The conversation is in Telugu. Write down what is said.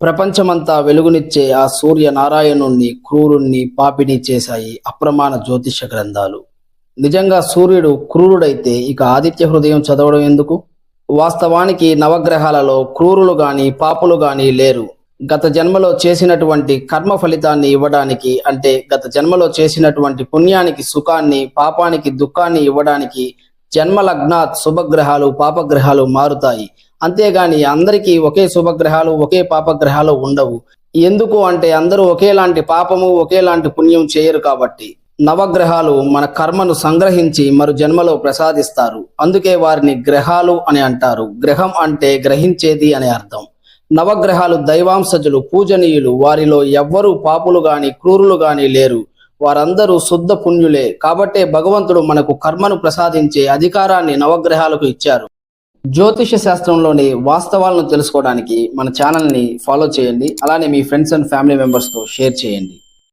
ప్రపంచమంతా వెలుగునిచ్చే ఆ సూర్య నారాయణుణ్ణి క్రూరుణ్ణి పాపిని చేశాయి అప్రమాణ జ్యోతిష గ్రంథాలు. నిజంగా సూర్యుడు క్రూరుడైతే ఇక ఆదిత్య హృదయం చదవడం ఎందుకు? వాస్తవానికి నవగ్రహాలలో క్రూరులు గాని పాపులు గాని లేరు. గత జన్మలో చేసినటువంటి కర్మ ఫలితాన్ని ఇవ్వడానికి అంటే గత జన్మలో చేసినటువంటి పుణ్యానికి సుఖాన్ని పాపానికి దుఃఖాన్ని ఇవ్వడానికి జన్మ లగ్నాత్ శుభగ్రహాలు పాపగ్రహాలు మారుతాయి. అంతేగాని అందరికీ ఒకే శుభగ్రహాలు ఒకే పాపగ్రహాలు ఉండవు. ఎందుకు అంటే అందరూ ఒకేలాంటి పాపము ఒకేలాంటి పుణ్యం చేయరు కాబట్టి. నవగ్రహాలు మన కర్మను సంగ్రహించి మరు జన్మలో ప్రసాదిస్తారు. అందుకే వారిని గ్రహాలు అని అంటారు. గ్రహం అంటే గ్రహించేది అనే అర్థం. నవగ్రహాలు దైవాంశజులు పూజనీయులు వారిలో ఎవ్వరూ పాపులు గాని క్రూరులు గాని లేరు. వారందరూ శుద్ధ పుణ్యులే. కాబట్టే భగవంతుడు మనకు కర్మను ప్రసాదించే అధికారాన్ని నవగ్రహాలకు ఇచ్చారు. జ్యోతిష శాస్త్రంలోని వాస్తవాలను తెలుసుకోవడానికి మన ఛానల్ని ఫాలో చేయండి. అలానే మీ ఫ్రెండ్స్ అండ్ ఫ్యామిలీ మెంబర్స్తో షేర్ చేయండి.